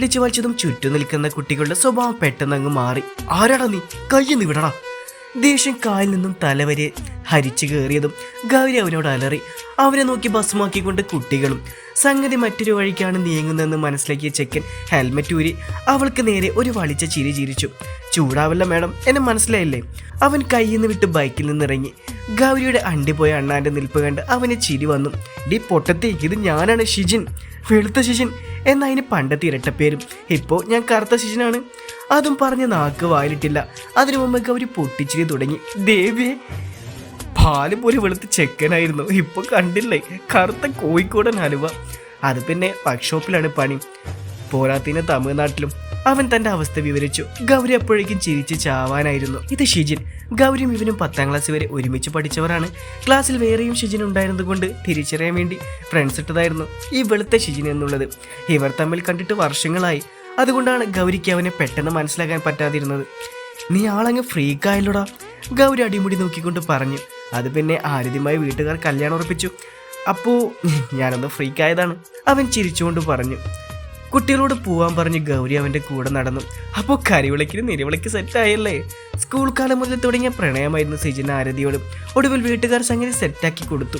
പിടിച്ചു വലിച്ചതും ചുറ്റും നിൽക്കുന്ന കുട്ടികളുടെ സ്വഭാവം പെട്ടെന്ന് അങ്ങ് മാറി. ആരാടാ നീ? കയ്യിൽ വിടടാ. ദേഷ്യം കാലിൽ നിന്നും തലവരെ ഹരിച്ചു കയറിയതും ഗൗരി അവനോട് അലറി. അവനെ നോക്കി ഭസ്മാക്കിക്കൊണ്ട് കുട്ടികളും സംഗതി മറ്റൊരു വഴിക്കാണ് നീങ്ങുന്നതെന്ന് മനസ്സിലാക്കിയ ചെക്കൻ ഹെൽമെറ്റ് ഊരി അവൾക്ക് നേരെ ഒരു വളിച്ച ചിരി ചിരിച്ചു. ചൂടാവില്ല മേഡം എന്നെ മനസ്സിലായില്ലേ? അവൻ കയ്യിൽ നിന്ന് വിട്ട് ബൈക്കിൽ നിന്നിറങ്ങി. ഗൗരിയുടെ അണ്ടിപ്പോയ അണ്ണാന്റെ നിൽപ്പ് കണ്ട് അവന് ചിരി വന്നു. ഡി പൊട്ടത്തി ഇത് ഞാനാണ് ഷിജിൻ. വെളുത്ത ശിശിൻ എന്ന അതിന് പണ്ടത്തെ ഇരട്ടപ്പേരും ഇപ്പോൾ ഞാൻ കറുത്ത ശിശിനാണ് അതും പറഞ്ഞ് നാക്ക് വായിലിട്ടില്ല. അതിനു മുമ്പ് ഗൗരി പൊട്ടിച്ചിരി തുടങ്ങി. ദേവിയെ പാൽ പോലെ വെളുത്ത് ചെക്കനായിരുന്നു. ഇപ്പോൾ കണ്ടില്ലേ? കറുത്ത കോഴിക്കോടൻ ഹലുവ. അത് പിന്നെ വർക്ക്ഷോപ്പിലാണ് പണി. പോരാത്തിന് തമിഴ്നാട്ടിലും അവൻ തന്റെ അവസ്ഥ വിവരിച്ചു. ഗൗരി അപ്പോഴേക്കും ചിരിച്ച് ചാവാനായിരുന്നു. ഇത് ഷിജിൻ. ഗൗരിയും ഇവനും പത്താം ക്ലാസ് വരെ ഒരുമിച്ച് പഠിച്ചവരാണ്. ക്ലാസ്സിൽ വേറെയും ഷിജിൻ ഉണ്ടായിരുന്നതുകൊണ്ട് തിരിച്ചറിയാൻ വേണ്ടി ഫ്രണ്ട്സ് ഇട്ടതായിരുന്നു ഈ വെളുത്ത ഷിജിൻ എന്നുള്ളത്. ഇവർ തമ്മിൽ കണ്ടിട്ട് വർഷങ്ങളായി. അതുകൊണ്ടാണ് ഗൗരിക്ക് അവനെ പെട്ടെന്ന് മനസ്സിലാക്കാൻ പറ്റാതിരുന്നത്. നീ ആളങ്ങ് ഫ്രീക്കായല്ലോടാ ഗൗരി അടിമുടി നോക്കിക്കൊണ്ട് പറഞ്ഞു. അത് പിന്നെ ആദ്യമായി വീട്ടുകാർ കല്യാണം ഉറപ്പിച്ചു. അപ്പോ ഞാനൊന്ന് ഫ്രീക്കായതാണ് അവൻ ചിരിച്ചുകൊണ്ട് പറഞ്ഞു. കുട്ടികളോട് പോവാൻ പറഞ്ഞ് ഗൗരി അവന്റെ കൂടെ നടന്നു. അപ്പോൾ കരിവിളക്കിന് നിരവിളക്ക് സെറ്റായല്ലേ സ്കൂൾ കാലം മുതൽ തുടങ്ങിയ പ്രണയമായിരുന്നു സിജിൻ ആരതിയോട് ഒടുവിൽ വീട്ടുകാർ സംഗതി സെറ്റാക്കി കൊടുത്തു.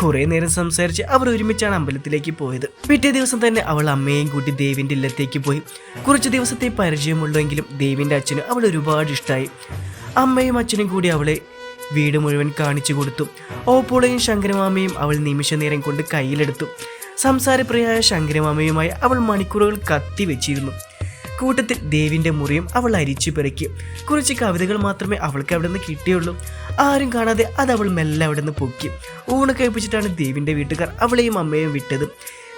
കുറേ നേരം സംസാരിച്ച് അവർ ഒരുമിച്ചാണ് അമ്പലത്തിലേക്ക് പോയത്. പിറ്റേ ദിവസം തന്നെ അവൾ അമ്മയെയും കൂട്ടി ദേവിന്റെ ഇല്ലത്തേക്ക് പോയി. കുറച്ച് ദിവസത്തെ പരിചയമുള്ളെങ്കിലും ദേവിന്റെ അച്ഛന് അവൾ ഒരുപാട് ഇഷ്ടമായി അമ്മയും അച്ഛനും കൂടി അവളെ വീട് മുഴുവൻ കാണിച്ചു കൊടുത്തു. ഓപ്പോളയും ശങ്കരമാമയും അവൾ നിമിഷ നേരം കൊണ്ട് കയ്യിലെടുത്തു. സംസാരപ്രിയായ ശങ്കരമാമയുമായി അവൾ മണിക്കൂറുകൾ കത്തി വെച്ചിരുന്നു. കൂട്ടത്തിൽ ദേവിന്റെ മുറിയും അവൾ അരിച്ചു പെറുക്കി. കുറച്ച് കവിതകൾ മാത്രമേ അവൾക്ക് അവിടെ നിന്ന് കിട്ടിയുള്ളൂ. ആരും കാണാതെ അത് അവൾ മെല്ലെ അവിടെ നിന്ന് പൊക്കി. ഊണ് കഴിപ്പിച്ചിട്ടാണ് ദേവിന്റെ വീട്ടുകാർ അവളെയും അമ്മയും വിട്ടത്.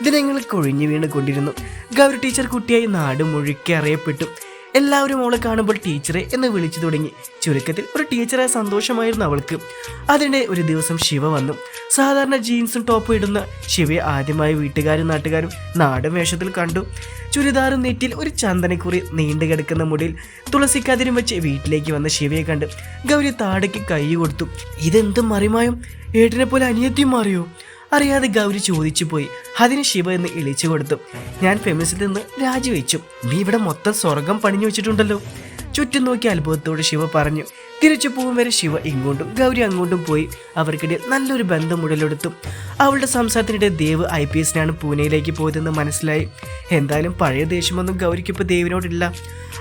ദിനങ്ങൾ കൊഴിഞ്ഞു വീണ് കൊണ്ടിരുന്നു. ഗൗരി ടീച്ചർ കുട്ടിയായി നാട് മുഴുക്കി അറിയപ്പെട്ടു. എല്ലാവരും അവളെ കാണുമ്പോൾ ടീച്ചറെ എന്ന് വിളിച്ചു തുടങ്ങി. ചുരുക്കത്തിൽ ഒരു ടീച്ചറെ സന്തോഷമായിരുന്നു അവൾക്ക്. അതിനിടെ ഒരു ദിവസം ശിവ വന്നു. സാധാരണ ജീൻസും ടോപ്പും ഇടുന്ന ശിവയെ ആദ്യമായി വീട്ടുകാരും നാട്ടുകാരും നാടൻ വേഷത്തിൽ കണ്ടു. ചുരിദാറും നെറ്റിൽ ഒരു ചന്ദനക്കുറി നീണ്ടു കിടക്കുന്ന മുടിയിൽ തുളസിക്കാതിരും വെച്ച് വീട്ടിലേക്ക് വന്ന ശിവയെ കണ്ട് ഗൗരി താടയ്ക്ക് കൈ കൊടുത്തു. ഇതെന്തും മറിമായും? ഏട്ടിനെ പോലെ അനിയത്തിയും മാറിയോ? അറിയാതെ ഗൗരി ചോദിച്ചു പോയി. അതിന് ശിവ എന്ന് ഇളിച്ചു കൊടുത്തു. ഞാൻ ഫെമിസിൽ നിന്ന് രാജിവെച്ചു. നീ ഇവിടെ മൊത്തം സ്വർഗം പണിഞ്ഞു വെച്ചിട്ടുണ്ടല്ലോ. ചുറ്റും നോക്കി അത്ഭുതത്തോട് ശിവ പറഞ്ഞു. തിരിച്ചു പോകും വരെ ശിവ ഇങ്ങോട്ടും ഗൗരി അങ്ങോട്ടും പോയി. അവർക്കിടെ നല്ലൊരു ബന്ധം ഉടലെടുത്തു. അവളുടെ സംസാരത്തിനിടെ ദേവ് ഐ പി എസിനാണ് പൂനെയിലേക്ക് പോയതെന്ന് മനസ്സിലായി. എന്തായാലും പഴയ ദേഷ്യമൊന്നും ഗൗരിക്കിപ്പോൾ ദേവിനോടില്ല.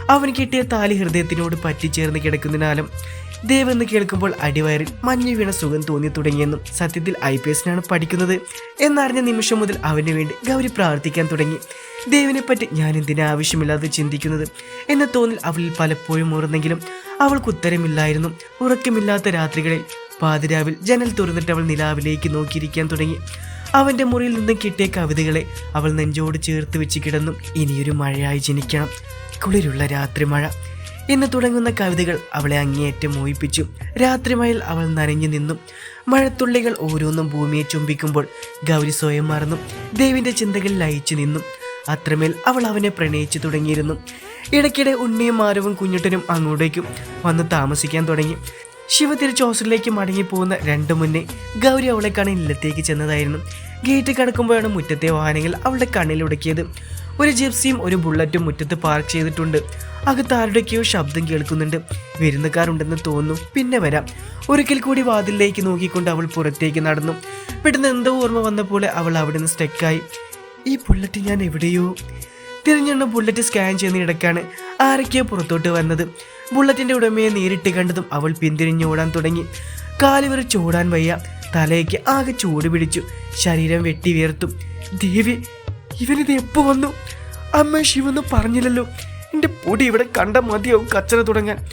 അവന് കിട്ടിയ താലി ഹൃദയത്തിനോട് പറ്റിച്ചേർന്ന് കിടക്കുന്നതിനാലും ദേവ് എന്ന് കേൾക്കുമ്പോൾ അടിവയറിൽ മഞ്ഞു വീണ സുഖം തോന്നി തുടങ്ങിയെന്നും സത്യത്തിൽ ഐ പി എസിനാണ് പഠിക്കുന്നത്. എന്നറിഞ്ഞ നിമിഷം മുതൽ അവന് വേണ്ടി ഗൗരി പ്രാർത്ഥിക്കാൻ തുടങ്ങി. ദേവിനെ പറ്റി ഞാൻ എന്തിനാ ആവശ്യമില്ലാതെ ചിന്തിക്കുന്നത്? എന്ന തോന്നൽ അവളിൽ പലപ്പോഴും ഉറന്നെങ്കിലും അവൾക്ക് ഉത്തരമില്ലായിരുന്നു. ഉറക്കമില്ലാത്ത രാത്രികളിൽ പാതിരാവിൽ ജനൽ തുറന്നിട്ട് അവൾ നിലാവിലേക്ക് നോക്കിയിരിക്കാൻ തുടങ്ങി. അവന്റെ മുറിയിൽ നിന്നും കിട്ടിയ കവിതകളെ അവൾ നെഞ്ചോട് ചേർത്ത് വെച്ച് കിടന്നു. ഇനിയൊരു മഴയായി ജനിക്കണം. കുളിരുള്ള രാത്രി മഴ എന്ന് തുടങ്ങുന്ന കവിതകൾ അവളെ അങ്ങേയറ്റം മോഹിപ്പിച്ചു. രാത്രിമയിൽ അവൾ നനഞ്ഞു നിന്നു. മഴത്തുള്ളികൾ ഓരോന്നും ഭൂമിയെ ചുംബിക്കുമ്പോൾ ഗൗരി സ്വയം മറന്നു. ദേവിന്റെ ചിന്തകളിൽ ലയിച്ചു നിന്നു. അത്രമേൽ അവൾ അവനെ പ്രണയിച്ചു തുടങ്ങിയിരുന്നു. ഇടയ്ക്കിടെ ഉണ്ണിയും മാരവും കുഞ്ഞുട്ടനും അങ്ങോട്ടേക്കും വന്ന് താമസിക്കാൻ തുടങ്ങി. ശിവ തിരിച്ച് ഹോസ്റ്റലിലേക്ക് മടങ്ങിപ്പോകുന്ന രണ്ടു മുന്നേ ഗൗരി അവളെ കാണാൻ ഇല്ലത്തേക്ക് ചെന്നതായിരുന്നു. ഗേറ്റ് കടക്കുമ്പോഴാണ് മുറ്റത്തെ വാഹനങ്ങൾ അവളുടെ കണ്ണിലുടക്കിയത് ഒരു ജിപ്സിയും ഒരു ബുള്ളറ്റും മുറ്റത്ത് പാർക്ക് ചെയ്തിട്ടുണ്ട്. അകത്ത് ആരുടെയൊക്കെയോ ശബ്ദം കേൾക്കുന്നുണ്ട്. വിരുന്നുകാരുണ്ടെന്ന് തോന്നുന്നു പിന്നെ വരാം. ഒരിക്കൽ കൂടി വാതിലിലേക്ക് നോക്കിക്കൊണ്ട് അവൾ പുറത്തേക്ക് നടന്നു. പെട്ടെന്ന് എന്തോ ഓർമ്മ വന്ന പോലെ അവൾ അവിടെ നിന്ന് സ്റ്റെക്കായി ഈ ബുള്ളറ്റ് ഞാൻ എവിടെയോ? തിരിഞ്ഞെണ്ണ ബുള്ളറ്റ് സ്കാൻ ചെയ്യുന്ന ഇടയ്ക്കാണ് ആരൊക്കെയോ പുറത്തോട്ട് വന്നത്. ബുള്ളറ്റിന്റെ ഉടമയെ നേരിട്ട് കണ്ടതും അവൾ പിന്തിരിഞ്ഞോടാൻ തുടങ്ങി. കാലുവരെ ചോടാൻ വയ്യ. തലയ്ക്ക് ആകെ ചൂട് പിടിച്ചു. ശരീരം വെട്ടി വീർത്തു. ദേവി ഇവനിത് എപ്പോ വന്നു? അമ്മ ശിവന്ന് പറഞ്ഞില്ലല്ലോ. എന്റെ പൊടി ഇവിടെ കണ്ട മതിയാവും കച്ചറ തുടങ്ങാൻ.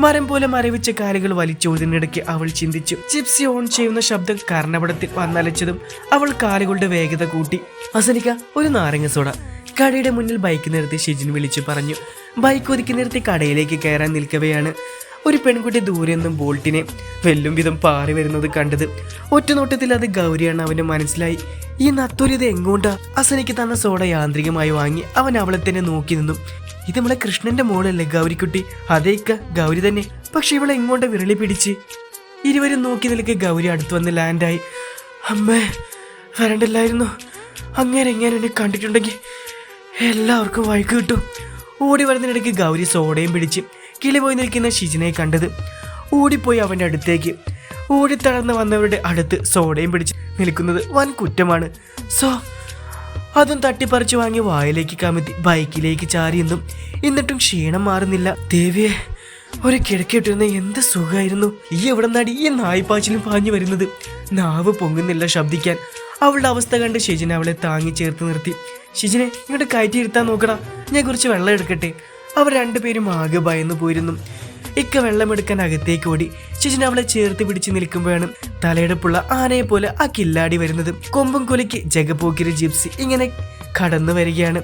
മരം പോലെ മരവിച്ച കാലുകൾ വലിച്ചോതിനിടയ്ക്ക് അവൾ ചിന്തിച്ചു. ചിപ്സി ഓൺ ചെയ്യുന്ന ശബ്ദം കർണപടത്തിൽ വന്നലച്ചതും അവൾ കാലുകളുടെ വേഗത കൂട്ടി. അസനിക്ക ഒരു നാരങ്ങ സോഡ. കടയുടെ മുന്നിൽ ബൈക്ക് നിർത്തി ഷിജിൻ വിളിച്ചു പറഞ്ഞു. ബൈക്ക് ഒതുക്കി നിർത്തി കടയിലേക്ക് കയറാൻ നിൽക്കവെയാണ്. ഒരു പെൺകുട്ടി ദൂരെ നിന്നും ബോൾട്ടിനെ വെല്ലും വിധം പാറി വരുന്നത് കണ്ടത്. ഒറ്റനോട്ടത്തിൽ അത് ഗൗരിയാണ് അവന് മനസ്സിലായി. ഈ നത്തൊരിത് എങ്ങോട്ടാ? അസനിക്ക് തന്ന സോഡ യാന്ത്രികമായി വാങ്ങി അവൻ അവളെ തന്നെ നോക്കി നിന്നു. ഇത് നമ്മളെ കൃഷ്ണന്റെ മോളല്ലേ ഗൗരിക്കുട്ടി? അതേക്ക ഗൗരി തന്നെ. പക്ഷെ ഇവളെ എങ്ങോട്ട് വിരളി പിടിച്ച്? ഇരുവരും നോക്കി നിൽക്കെ ഗൗരി അടുത്ത് വന്ന് ലാൻഡായി. അമ്മേ വരണ്ടല്ലായിരുന്നു. അങ്ങനെ എങ്ങനെ എന്നെ കണ്ടിട്ടുണ്ടെങ്കിൽ എല്ലാവർക്കും വഴക്ക് കിട്ടും. ഓടി വരുന്നതിനിടയ്ക്ക് ഗൗരി സോഡയും പിടിച്ച് കിളി പോയി നിൽക്കുന്ന ഷിജിനെ കണ്ടത്. ഓടിപ്പോയി അവന്റെ അടുത്തേക്ക്. ഓടിത്തളർന്ന് വന്നവരുടെ അടുത്ത് സോഡയും പിടിച്ച് നിൽക്കുന്നത് വൻ കുറ്റമാണ്. സോ അതും തട്ടിപ്പറിച്ചു വാങ്ങി വായിലേക്ക് കമത്തി ബൈക്കിലേക്ക് ചാരിയെന്നും എന്നിട്ടും ക്ഷീണം മാറുന്നില്ല. ദേവിയെ ഒരു കിഴക്കിട്ടിരുന്ന എന്ത് സുഖമായിരുന്നു ഈ എവിടെ നടി ഈ നായ്പാച്ചിലും പാഞ്ഞു വരുന്നത്? നാവ് പൊങ്ങുന്നില്ല ശബ്ദിക്കാൻ. അവളുടെ അവസ്ഥ കണ്ട് ഷിജിനെ അവളെ താങ്ങി ചേർത്ത് നിർത്തി. ഷിജിനെ ഇങ്ങോട്ട് കയറ്റിയിരുത്താൻ നോക്കടാ. ഞാൻ കുറച്ച് വെള്ളം എടുക്കട്ടെ. അവർ രണ്ടുപേരും ആകെ ഭയന്നു പോയിരുന്നു. ഇക്ക വെള്ളമെടുക്കാൻ അകത്തേക്ക് ഓടി. ശിശിൻ അവളെ ചേർത്ത് പിടിച്ച് നിൽക്കുമ്പോഴാണ് തലയെടുപ്പുള്ള ആനയെ പോലെ ആ കില്ലാടി വരുന്നത്. കൊമ്പും കൊലയ്ക്ക് ജഗപോക്കിരി ജിപ്സി ഇങ്ങനെ കടന്നു വരികയാണ്.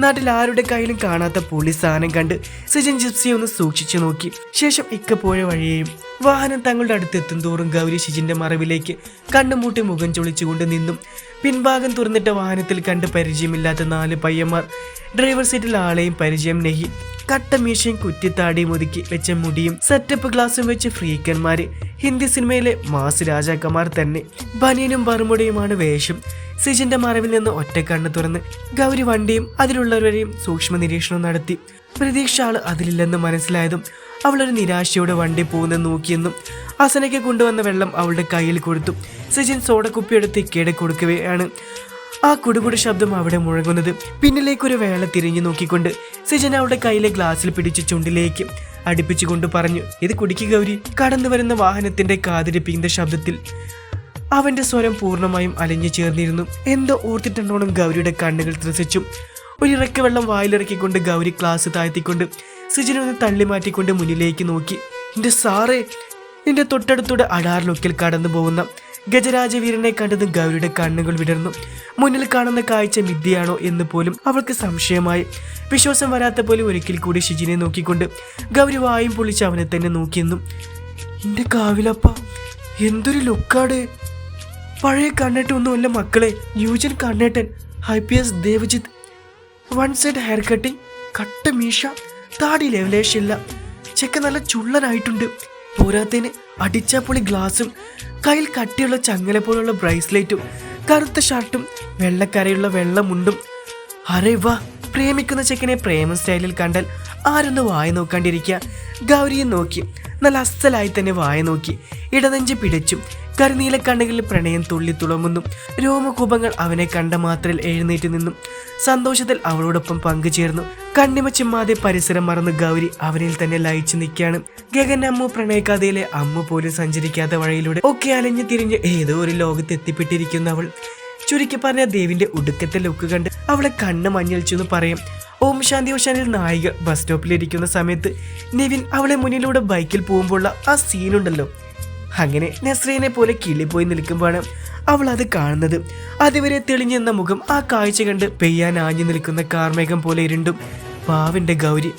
നാട്ടിൽ ആരുടെ കയ്യിലും കാണാത്ത പുള്ളി സാധനം കണ്ട് സിജൻ ജിപ്സിയെ ഒന്ന് സൂക്ഷിച്ചു നോക്കി. ശേഷം ഇക്ക പോയ വഴിയെയും വാഹനം തങ്ങളുടെ അടുത്ത് എത്തും തോറും ഗൗരി ശിജിന്റെ മറവിലേക്ക് കണ്ണുമൂട്ടി മുഖം ചൊളിച്ചുകൊണ്ട് നിന്നും. പിൻഭാഗം തുറന്നിട്ട വാഹനത്തിൽ കണ്ട് പരിചയമില്ലാത്ത നാല് പയ്യന്മാർ ഡ്രൈവർ സീറ്റിൽ ആളെയും പരിചയം നെഹി. കട്ട മീശയും കുറ്റിത്താടിയും ഒതുക്കി വെച്ച മുടിയും സെറ്റപ്പ് ഗ്ലാസും വെച്ച് ഫ്രീക്കന്മാര് ഹിന്ദി സിനിമയിലെ മാസ് രാജാക്കന്മാർ തന്നെ. ബനിയനും ബർമുടയുമാണ് വേഷം. സിജിന്റെ മറവിൽ നിന്ന് ഒറ്റക്കണ്ണ് കണ്ണ് തുറന്ന് ഗൗരി വണ്ടിയും അതിലുള്ളവരെയും സൂക്ഷ്മ നിരീക്ഷണം നടത്തി. പ്രതീക്ഷ ആൾ അതിലില്ലെന്ന് മനസ്സിലായതും അവളൊരു നിരാശയോടെ വണ്ടി പോകുന്ന നോക്കിയെന്നും അസനയ്ക്ക് കൊണ്ടുവന്ന വെള്ളം അവളുടെ കയ്യിൽ കൊടുത്തു. സിജിൻ സോഡക്കുപ്പിയെടുത്ത് ഇക്കയുടെ കൊടുക്കുകയാണ് ആ കുടുകുടു ശബ്ദം അവിടെ മുഴങ്ങുന്നത്. പിന്നിലേക്കൊരു വേള തിരിഞ്ഞു നോക്കിക്കൊണ്ട് സിജൻ അവളുടെ കയ്യിലെ ഗ്ലാസ്സിൽ പിടിച്ച് ചുണ്ടിലേക്ക് അടുപ്പിച്ചുകൊണ്ട് പറഞ്ഞു ഇത് കുടിക്കുക ഗൗരി. കടന്നു വരുന്ന വാഹനത്തിന്റെ കാതിരിപ്പിക്കുന്ന ശബ്ദത്തിൽ അവന്റെ സ്വരം പൂർണമായും അലിഞ്ഞു ചേർന്നിരുന്നു. എന്തോ ഓർത്തിട്ടുണ്ടോണം ഗൗരിയുടെ കണ്ണുകൾ ത്രസിച്ചു. ഒരിറക്ക വെള്ളം വായിലിറക്കിക്കൊണ്ട് ഗൗരി ക്ലാസ് താഴ്ത്തിക്കൊണ്ട് സിജനൊന്ന് തള്ളി മാറ്റിക്കൊണ്ട് മുന്നിലേക്ക് നോക്കി. എന്റെ സാറേ നിന്റെ തൊട്ടടുത്തൂടെ അടാറിലൊക്കിൽ കടന്നു പോകുന്ന ഗജരാജവീരനെ കണ്ടതും ഗൗരിയുടെ കണ്ണുകൾ വിടർന്നു. മുന്നിൽ കാണുന്ന കാഴ്ച മിഥ്യയാണോ എന്ന് പോലും അവൾക്ക് സംശയമായി. വിശ്വാസം വരാത്ത പോലെ ഒരിക്കൽ കൂടി ഷിജിനെ നോക്കിക്കൊണ്ട് ഗൗരി വായും പൊളിച്ച് അവനെ തന്നെ നോക്കിയെന്നും എന്റെ കാവിലപ്പ എന്തൊരു ലുക്കാട്. പഴയ കണ്ണേട്ടൊന്നുമല്ല മക്കളെ യൂജൻ കണ്ണേട്ടൻ I P S Devajith. One side hair cutting കട്ട മീശ താടി ലെവലേഷില്ല ചെക്ക നല്ല ചുള്ളനായിട്ടുണ്ട്. പോരാത്തതിന് അടിച്ചാപ്പൊളി ഗ്ലാസും കയ്യിൽ കട്ടിയുള്ള ചങ്ങല പോലുള്ള ബ്രേസ്ലെറ്റും കറുത്ത ഷർട്ടും വെള്ളക്കരയുള്ള വെള്ളമുണ്ടും അരേ വാ പ്രേമിക്കുന്ന ചെക്കനെ പ്രേമ സ്റ്റൈലിൽ കണ്ടാൽ ആരൊന്ന് വായ നോക്കാണ്ടിരിക്കുക? ഗൗരിയെ നോക്കി നല്ല അസ്സലായി തന്നെ വായ നോക്കി ഇടനെഞ്ച് പിടിച്ചും കരുനീല കണ്ണുകളിൽ പ്രണയം തുള്ളി തുളമുന്നു രോമകൂപങ്ങൾ അവനെ കണ്ട മാത്രയിൽ എഴുന്നേറ്റ് നിന്നു. സന്തോഷത്തിൽ അവളോടൊപ്പം പങ്കുചേർന്നു. കണ്ണിമ പരിസരം മറന്ന് ഗൗരി അവനിൽ തന്നെ ലയിച്ചു നിൽക്കുകയാണ്. ഗഗൻ അമ്മു പ്രണയകഥയിലെ അമ്മു പോലും സഞ്ചരിക്കാത്ത വഴിയിലൂടെ ഒക്കെ അലഞ്ഞു തിരിഞ്ഞ് ഏതോ ഒരു ലോകത്ത് എത്തിപ്പെട്ടിരിക്കുന്ന അവൾ. ചുരുക്കി പറഞ്ഞ ദേവിന്റെ ഉടുക്കത്തെ ലുക്ക് കണ്ട് അവളെ കണ്ണ് മഞ്ഞളിച്ചു എന്ന് പറയും. ഓം ശാന്തി ഓശാനിൽ നായിക ബസ് സ്റ്റോപ്പിലിരിക്കുന്ന സമയത്ത് നിവിൻ അവളെ മുന്നിലൂടെ ബൈക്കിൽ പോകുമ്പോഴുള്ള ആ സീനുണ്ടല്ലോ അങ്ങനെ നസ്രീനെ പോലെ കിളിപ്പോയി നിൽക്കുമ്പോഴാണ് അവൾ അത് കാണുന്നത്. അതുവരെ തെളിഞ്ഞെന്ന മുഖം ആ കാഴ്ച കണ്ട് പെയ്യാൻ ആഞ്ഞു നിൽക്കുന്ന കാർമേഘം പോലെ ഇരുണ്ടും പാവിന്റെ ഗൗരി.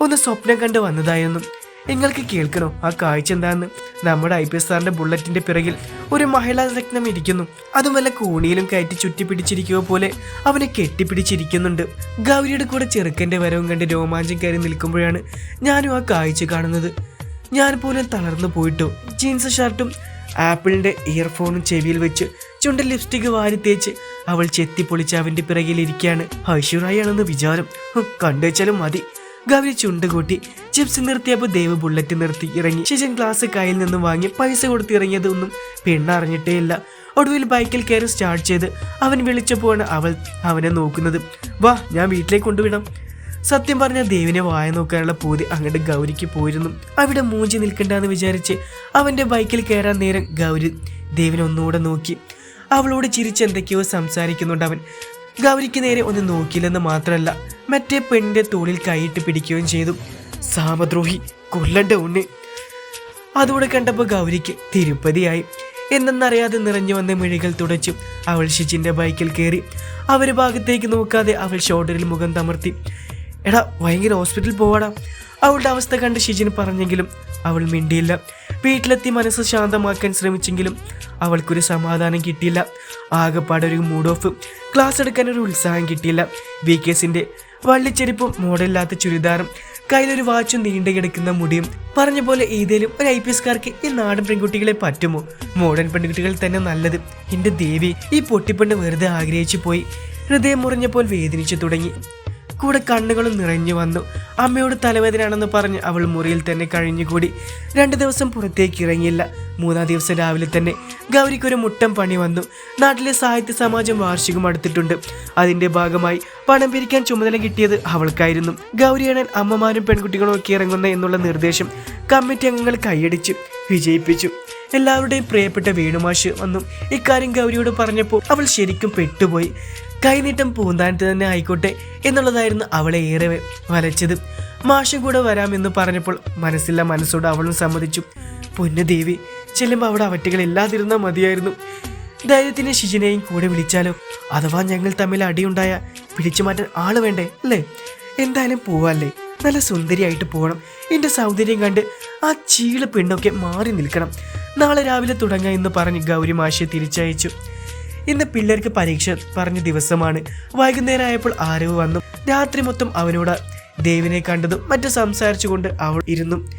ഒന്ന് സ്വപ്നം കണ്ട് വന്നതായിരുന്നു നിങ്ങൾക്ക് കേൾക്കണോ? ആ കാഴ്ച എന്താന്ന്? നമ്മുടെ ഐ പി എസ് സാറിന്റെ ബുള്ളറ്റിന്റെ പിറകിൽ ഒരു മഹിളാ രത്നം ഇരിക്കുന്നു. അതും വല്ല കോണിയിലും കയറ്റി ചുറ്റി പിടിച്ചിരിക്കുക പോലെ അവനെ കെട്ടിപ്പിടിച്ചിരിക്കുന്നുണ്ട്. ഗൗരിയുടെ കൂടെ ചെറുക്കന്റെ വരവും കണ്ട് രോമാഞ്ചം കയറി നിൽക്കുമ്പോഴാണ് ഞാനും ആ കാഴ്ച കാണുന്നത്. ഞാൻ പോലും തളർന്നു പോയിട്ടു. ജീൻസ് ഷർട്ടും ആപ്പിളിന്റെ ഇയർഫോണും ചെവിയിൽ വെച്ച് ചുണ്ടിൽ ലിപ്സ്റ്റിക് വാരി തേച്ച് അവൾ ചെത്തി പൊളിച്ച് അവന്റെ പിറകിലിരിക്കുകയാണ് ഐശ്വറായാണെന്ന് വിചാരം. കണ്ടുവച്ചാലും മതി. ഗൗരി ചുണ്ട് കൂട്ടി ചിപ്സ് നിർത്തിയപ്പോൾ ദേവ് ബുള്ളറ്റ് നിർത്തി ഇറങ്ങി. ശിശൻ ഗ്ലാസ് കയ്യിൽ നിന്നും വാങ്ങി പൈസ കൊടുത്ത് ഇറങ്ങിയതൊന്നും പെണ്ണറിഞ്ഞിട്ടേ ഇല്ല ഒടുവിൽ ബൈക്കിൽ കയറി സ്റ്റാർട്ട് ചെയ്ത് അവൻ വിളിച്ചപ്പോഴാണ് അവൾ അവനെ നോക്കുന്നത്. വാ ഞാൻ വീട്ടിലേക്ക് കൊണ്ടുവിടാം. സത്യം പറഞ്ഞ ദേവിനെ വായ നോക്കാനുള്ള പൂതി അങ്ങോട്ട് ഗൗരിക്ക് പോയിരുന്നു. അവിടെ മൂഞ്ചി നിൽക്കണ്ടെന്ന് വിചാരിച്ച് അവന്റെ ബൈക്കിൽ കയറാൻ നേരം ഗൗരി ദേവിനെ ഒന്നുകൂടെ നോക്കി. അവളോട് ചിരിച്ച് എന്തൊക്കെയോ സംസാരിക്കുന്നുണ്ട് അവൻ. ഗൗരിക്ക് നേരെ ഒന്ന് നോക്കിയില്ലെന്ന് മാത്രമല്ല മറ്റേ പെണ്ണിന്റെ തോളിൽ കൈയിട്ട് പിടിക്കുകയും ചെയ്തു. സാമദ്രോഹി കൊല്ലണ്ട ഉണ്ണി. അതോടെ കണ്ടപ്പോൾ ഗൗരിക്ക് തിരുപ്പതിയായി. എന്തെന്നറിയാതെ നിറഞ്ഞു വന്ന മിഴികൾ തുടച്ചു അവൾ ഷിജിന്റെ ബൈക്കിൽ കയറി അവരുടെ ഭാഗത്തേക്ക് നോക്കാതെ അവൾ ഷോൾഡറിൽ മുഖം തമർത്തി. എടാ ഭയങ്കര ഹോസ്പിറ്റലിൽ പോവാടാ. അവളുടെ അവസ്ഥ കണ്ട് ഷിജിന് പറഞ്ഞെങ്കിലും അവൾ മിണ്ടിയില്ല. വീട്ടിലെത്തി മനസ്സ് ശാന്തമാക്കാൻ ശ്രമിച്ചെങ്കിലും അവൾക്കൊരു സമാധാനം കിട്ടിയില്ല. ആകെപ്പാടെ ഒരു മൂഡ് ഓഫ് ക്ലാസ് എടുക്കാൻ ഒരു ഉത്സാഹം കിട്ടിയില്ല. വി കേസിന്റെ വള്ളിച്ചെരിപ്പും മോഡലില്ലാത്ത ചുരിദാറും കയ്യിലൊരു വാച്ചും നീണ്ടു കിടക്കുന്ന മുടിയും പറഞ്ഞ പോലെ ഏതേലും ഒരു ഐ പി എസ്കാർക്ക് ഈ നാടൻ പെൺകുട്ടികളെ പറ്റുമോ? മോഡേൺ പെൺകുട്ടികൾ തന്നെ നല്ലത്. എന്റെ ദേവി ഈ പൊട്ടിപ്പെണ്ണ് വെറുതെ ആഗ്രഹിച്ചു പോയി. ഹൃദയം മുറിഞ്ഞപ്പോൾ വേദനിച്ചു തുടങ്ങി. കൂടെ കണ്ണുകളും നിറഞ്ഞു വന്നു. അമ്മയോട് തലവേദനയാണെന്ന് പറഞ്ഞ് അവൾ മുറിയിൽ തന്നെ കഴിഞ്ഞുകൂടി. രണ്ട് ദിവസം പുറത്തേക്ക് ഇറങ്ങിയില്ല. മൂന്നാം ദിവസം രാവിലെ തന്നെ ഗൗരിക്കൊരു മുട്ടം പണി വന്നു. നാട്ടിലെ സാഹിത്യ സമാജം വാർഷികം അടുത്തിട്ടുണ്ട്. അതിന്റെ ഭാഗമായി പണം പിരിക്കാൻ ചുമതല കിട്ടിയത് അവൾക്കായിരുന്നു. ഗൗരിയാണൻ അമ്മമാരും പെൺകുട്ടികളും ഒക്കെ ഇറങ്ങുന്ന എന്നുള്ള നിർദ്ദേശം കമ്മിറ്റി അംഗങ്ങൾ കൈയടിച്ചു വിജയിപ്പിച്ചു. എല്ലാവരുടെയും പ്രിയപ്പെട്ട വേണുമാഷ് വന്നു. ഇക്കാര്യം ഗൗരിയോട് പറഞ്ഞപ്പോൾ അവൾ ശരിക്കും പെട്ടുപോയി. കൈനീട്ടം പൂന്താനത്ത് തന്നെ ആയിക്കോട്ടെ എന്നുള്ളതായിരുന്നു അവളെ ഏറെ വലച്ചത്. മാഷും കൂടെ വരാമെന്ന് പറഞ്ഞപ്പോൾ മനസ്സില്ല മനസ്സോട് അവളും സമ്മതിച്ചു. പൊന്നു ദേവി ചെല്ലുമ്പോൾ അവിടെ അവറ്റകൾ ഇല്ലാതിരുന്നാൽ മതിയായിരുന്നു. ധൈര്യത്തിന് ശിജിനെയും കൂടെ വിളിച്ചാലോ? അഥവാ ഞങ്ങൾ തമ്മിൽ അടിയുണ്ടായ പിടിച്ചു മാറ്റാൻ ആൾ വേണ്ടേ അല്ലേ? എന്തായാലും പോവാല്ലേ? നല്ല സുന്ദരിയായിട്ട് പോകണം. എന്റെ സൗന്ദര്യം കണ്ട് ആ ചീള പെണ്ണൊക്കെ മാറി നിൽക്കണം. നാളെ രാവിലെ തുടങ്ങാം എന്ന് പറഞ്ഞ് ഗൗരി മാഷിയെ തിരിച്ചയച്ചു. ഇന്ന് പിള്ളേർക്ക് പരീക്ഷ പറഞ്ഞ ദിവസമാണ്. വൈകുന്നേരം ആയപ്പോൾ ആരവ് വന്നു. രാത്രി മൊത്തം അവനോട് ദേവിനെ കണ്ടതും മറ്റു സംസാരിച്ചുകൊണ്ട് അവൾ ഇരുന്നു.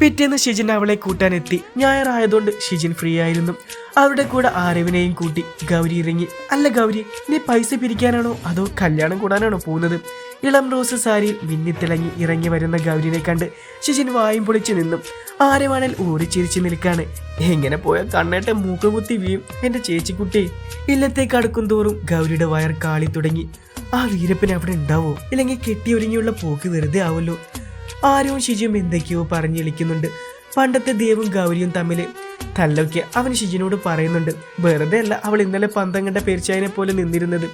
പിറ്റേന്ന് ഷിജിൻ അവളെ കൂട്ടാനെത്തി ഞായറായതുകൊണ്ട് ഷിജിൻ ഫ്രീ ആയിരുന്നു. അവരുടെ കൂടെ ആരവിനെയും കൂട്ടി ഗൗരി ഇറങ്ങി. അല്ല ഗൗരി നീ പൈസ പിരിക്കാനാണോ അതോ കല്യാണം കൂടാനാണോ പോകുന്നത്? ഇളം റോസ് സാരിയിൽ മിന്നിത്തിളങ്ങി ഇറങ്ങി വരുന്ന ഗൗരിനെ കണ്ട് ശിശിൻ വായും പൊളിച്ചു നിന്നും. ആരവാണൽ ഓടിച്ചിരിച്ചു നിൽക്കാണ്. എങ്ങനെ പോയ കണ്ണേട്ട മൂക്കുകുത്തി വീഴും. എന്റെ ചേച്ചിക്കുട്ടി. ഇല്ലത്തേക്ക് അടുക്കും തോറും ഗൗരിയുടെ വയർ കാളി തുടങ്ങി. ആ വീരപ്പൻ അവിടെ ഉണ്ടാവോ? ഇല്ലെങ്കിൽ കെട്ടിയൊരുങ്ങിയുള്ള പോക്ക് വെറുതെ ആവല്ലോ ആരും ശിജിയും എന്തൊക്കെയോ പറഞ്ഞു വിളിക്കുന്നുണ്ട്. പണ്ടത്തെ ദേവും ഗൗരിയും തമ്മിൽ തല്ലൊക്കെ അവൻ ശിജിനോട് പറയുന്നുണ്ട്. വെറുതെ അല്ല അവൾ ഇന്നലെ പന്തം കണ്ട പേർച്ചായനെ പോലെ നിന്നിരുന്നത്.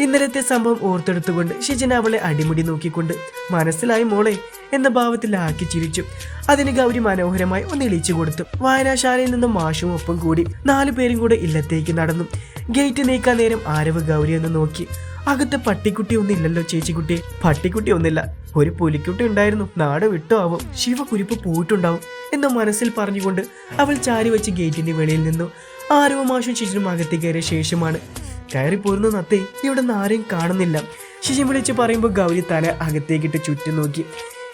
ഇന്നലത്തെ സംഭവം ഓർത്തെടുത്തുകൊണ്ട് ഷിജന അവളെ അടിമുടി നോക്കിക്കൊണ്ട് മനസ്സിലായി മോളെ എന്ന ഭാവത്തിലാക്കി ചിരിച്ചു. അതിന് ഗൗരി മനോഹരമായി ഒന്ന് ഇളിച്ചു കൊടുത്തു. വായനാശാലയിൽ നിന്നും മാഷും ഒപ്പം കൂടി നാലു പേരും കൂടെ ഇല്ലത്തേക്ക് നടന്നു. ഗേറ്റ് നീക്കാൻ നേരം ആരവ് ഗൗരി എന്ന് നോക്കി. അകത്ത് പട്ടിക്കുട്ടി ഒന്നില്ലല്ലോ ചേച്ചിക്കുട്ടി. പട്ടിക്കുട്ടി ഒന്നില്ല. ഒരു പുലിക്കുട്ടി ഉണ്ടായിരുന്നു. നാട് വിട്ടോ ആവും ശിവകുരിപ്പ് പോയിട്ടുണ്ടാവും എന്ന് മനസ്സിൽ പറഞ്ഞുകൊണ്ട് അവൾ ചാരി വെച്ച് ഗേറ്റിന്റെ വെളിയിൽ നിന്നു. ആരവ മാഷും അകത്ത് കയറിയ ശേഷമാണ് കയറി പോരുന്ന നത്തേ ഇവിടെ നിന്ന് ആരെയും കാണുന്നില്ല. ശിശു വിളിച്ച് പറയുമ്പോൾ ഗൗരി തല അകത്തേക്കിട്ട് ചുറ്റും നോക്കി.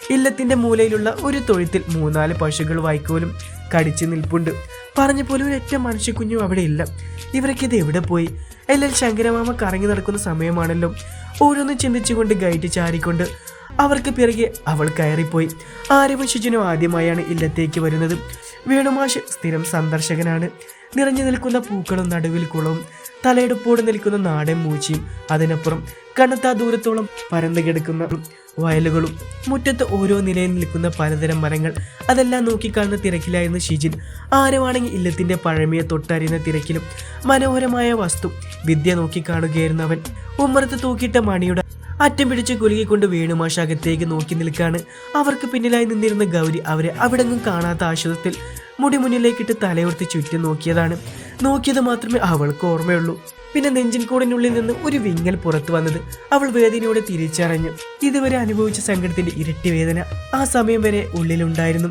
ഇല്ലത്തിന്റെ മൂലയിലുള്ള ഒരു തൊഴുത്തിൽ മൂന്നാൽ പശുക്കൾ വായിക്കോലും കടിച്ചു നിൽപ്പുണ്ട്. പറഞ്ഞ പോലെ ഒരൊറ്റ മനുഷ്യക്കുഞ്ഞും അവിടെ ഇല്ല. ഇവരൊക്കെ ഇത് എവിടെ പോയി? എല്ലാം ശങ്കരമാമ കറങ്ങി നടക്കുന്ന സമയമാണല്ലോ. ഓരോന്ന് ചിന്തിച്ചുകൊണ്ട് ഗൈറ്റ് ചാരിക്കൊണ്ട് അവർക്ക് പിറകെ അവൾ കയറിപ്പോയി. ആരവശിജനും ആദ്യമായാണ് ഇല്ലത്തേക്ക് വരുന്നത്. വേണുമാഷ് സ്ഥിരം സന്ദർശകനാണ്. നിറഞ്ഞു നിൽക്കുന്ന പൂക്കളും നടുവിൽ കുളവും തലയെടുപ്പോട് നിൽക്കുന്ന നാടൻ മൂച്ചിയും അതിനപ്പുറം കണ്ണത്താ ദൂരത്തോളം പരന്നു കിടക്കുന്ന വയലുകളും. മുറ്റത്ത് ഓരോ നിലയിൽ നിൽക്കുന്ന പലതരം മരങ്ങൾ. അതെല്ലാം നോക്കിക്കാണുന്ന തിരക്കിലായിരുന്നു ഷിജിൻ. ആരുമാണെങ്കിൽ ഇല്ലത്തിന്റെ പഴമയെ തൊട്ടറിയുന്ന തിരക്കിലും മനോഹരമായ വസ്തു വിദ്യ നോക്കിക്കാണുകയായിരുന്നു അവൻ. ഉമ്മറത്ത് തൂക്കിയിട്ട മണിയുടെ അറ്റം പിടിച്ച് കുലുകിക്കൊണ്ട് വേണുമാഷ് അകത്തേക്ക് നോക്കി നിൽക്കാണ്. അവർക്ക് പിന്നിലായി നിന്നിരുന്ന ഗൗരി അവരെ അവിടെങ്ങും കാണാത്ത ആശ്വാസത്തിൽ മുടി മുന്നിലേക്കിട്ട് തലയുർത്തി ചുറ്റും നോക്കിയതാണ്. നോക്കിയത് മാത്രമേ അവൾക്ക് ഓർമ്മയുള്ളൂ. പിന്നെ നെഞ്ചിൻ കൂടിനുള്ളിൽ നിന്ന് ഒരു വിങ്ങൽ പുറത്തു വന്നത് അവൾ വേദനയോടെ തിരിച്ചറിഞ്ഞു. ഇതുവരെ അനുഭവിച്ച സങ്കടത്തിന്റെ ഇരട്ടി വേദന ആ സമയം വരെ ഉള്ളിലുണ്ടായിരുന്നു.